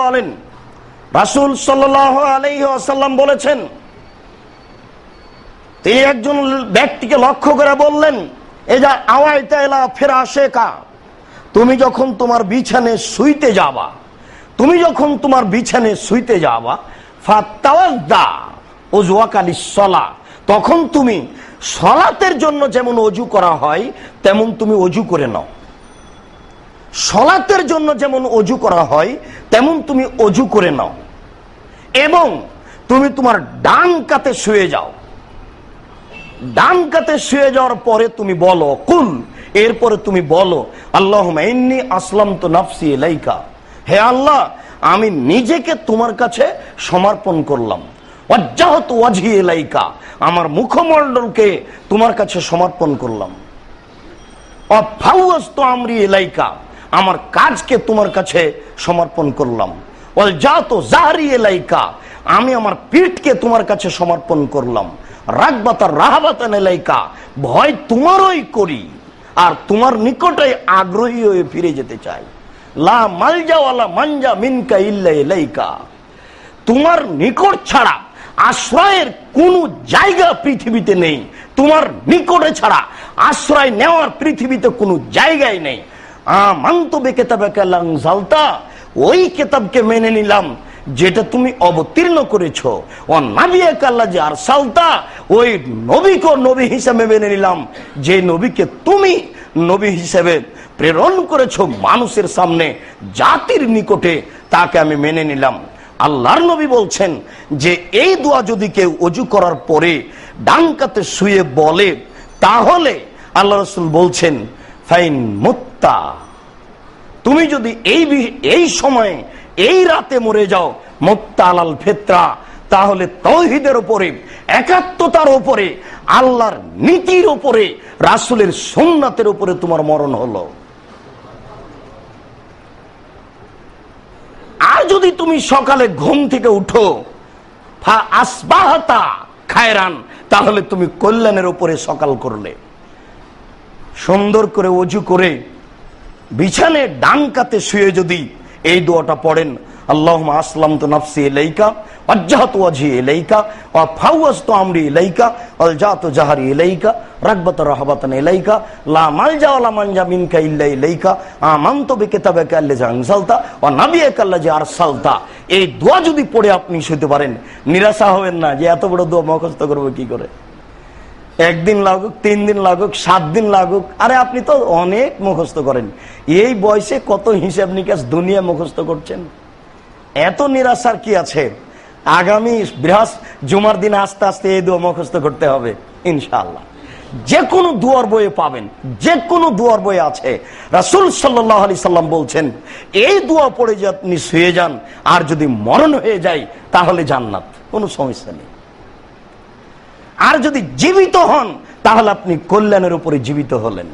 বলেন, রাসুল সাল্লাহ বলেছেন, তিনি একজন ব্যক্তিকে লক্ষ্য করে বললেন এ যা আওয়াইতা ফেরা শেখা তুমি যখন তোমার বিছানে শুইতে যাবা, তুমি যখন তোমার বিছানে শুইতে যাবা সলা তখন তুমি সলাতের জন্য যেমন অজু করা হয়, তেমন তুমি অজু করে নাও। সলাতের জন্য যেমন অজু করা হয়, তেমন তুমি অজু করে নাও। এবং তুমি তোমার ডান কাতে শুয়ে যাও। ডান কাতে শুয়ে যাওয়ার পরে তুমি বলো, কুল। এরপরে তুমি বলো আল্লাহ আসলাম তো নাফসি এলাইকা হে আল্লাহ, আমি নিজেকে তোমার কাছে সমর্পণ করলাম। অজ্জাহত ওয়াজি এলাইকা আমার মুখমণ্ডলকে তোমার কাছে সমর্পণ করলাম। অফাউস্ত আমরি এলাইকা আমার কাজকে তোমার কাছে সমর্পণ করলাম। ওল জাতো জাহারি এলাইকা, আমি আমার পিঠকে তোমার কাছে সমর্পণ করলাম। রাগবাতার রাহাবাতান এলাইকা, ভয় তোমারই করি, আর তোমার নিকটে আগ্রহী হয়ে ফিরে যেতে চাই। লা মালজাওয়ালা মানজা মিনকা ইল্লা এলাইকা, তোমার নিকট ছাড়া আশ্রয়ের কোন জায়গা পৃথিবীতে নেই। তোমার নিকটে ছাড়া আশ্রয় নেওয়ার পৃথিবীতে কোনো জায়গায় নেই। আমান্ত বেকেতাবে কালাং জালতা, ওই কেতাবকে মেনে নিলাম, যেটা তুমি অবতীর্ণ করেছ। ও নাবিয়া কাল্লা যে আর সালতা ওই নবীকে নবী হিসাবে মেনে নিলাম। যে নবীকে তুমি নবী হিসেবে প্রেরণ করেছ মানুষের সামনে, জাতির নিকটে, তাকে আমি মেনে নিলাম। আল্লাহর নবী বলছেন যে, এই দোয়া যদি কেউ অজু করার পরে ডাঙ্কাতে শুয়ে বলে, তাহলে আল্লাহ রসুল বলছেন ফাইন মুত্তা তুমি যদি এই এই সময়ে, এই রাতে মরে যাও মুক্তা আলাল ফেতরা, তাহলে তৌহিদের উপরে, একাত্মতার উপরে, আল্লাহর নীতির উপরে, রাসুলের সোমনাথের উপরে তোমার মরণ হলো। আর যদি তুমি সকালে ঘুম থেকে উঠো আসবাহতা খায়রান, তাহলে তুমি কল্যাণের উপরে সকাল করলে। সুন্দর করে অজু করে বিছানে ডান কাতে শুয়ে যদি এই দোয়াটা পড়েন আল্লাহ আসলাম তো নাফসি এলাইকা অজ্জাহত ওয়াজি এলাইকা ও ফাউয়াস্ত আমরি এলাইকা অল জাত জাহারি এলাইকা রাগবাত রাহবাতান এলাইকা লা মালজা ওয়ালা মানজা মিনকা ইল্লা ইলাইকা, আমান্ত বিকিতাবাকা আল্লাযী ও নাবিয়াকা আল্লাযী আরসালতা। এই দোয়া যদি পড়ে আপনি শুতে পারেন, নিরাশা হবেন না যে এত বড় দোয়া মুখস্থ করব কি করে? একদিন লাগুক তিন দিন লাগুক সাত দিন লাগুক, আরে আপনি তো অনেক মুখস্থ করেন। এই বয়সে কত হিসাব নিকাশ দুনিয়া মুখস্থ করছেন? এত নিরাশার কি আছে? আগামী বৃহস্প, জুমার দিন আস্তে আস্তে এই দোয়া মুখস্থ করতে হবে, ইনশাআল্লাহ। যে কোনো দুয়ার বইয়ে পাবেন যে কোনো দুয়ার বইয়ে আছে। রাসুল সাল্লাহ আলি সাল্লাম বলছেন, এই দোয়া পড়ে আপনি শুয়ে যান, আর যদি মরণ হয়ে যায়, তাহলে জান্নাত, কোনো সমস্যা নেই। আর যদি জীবিত হন তাহলে আপনি কল্যাণের উপরে জীবিত হলেন।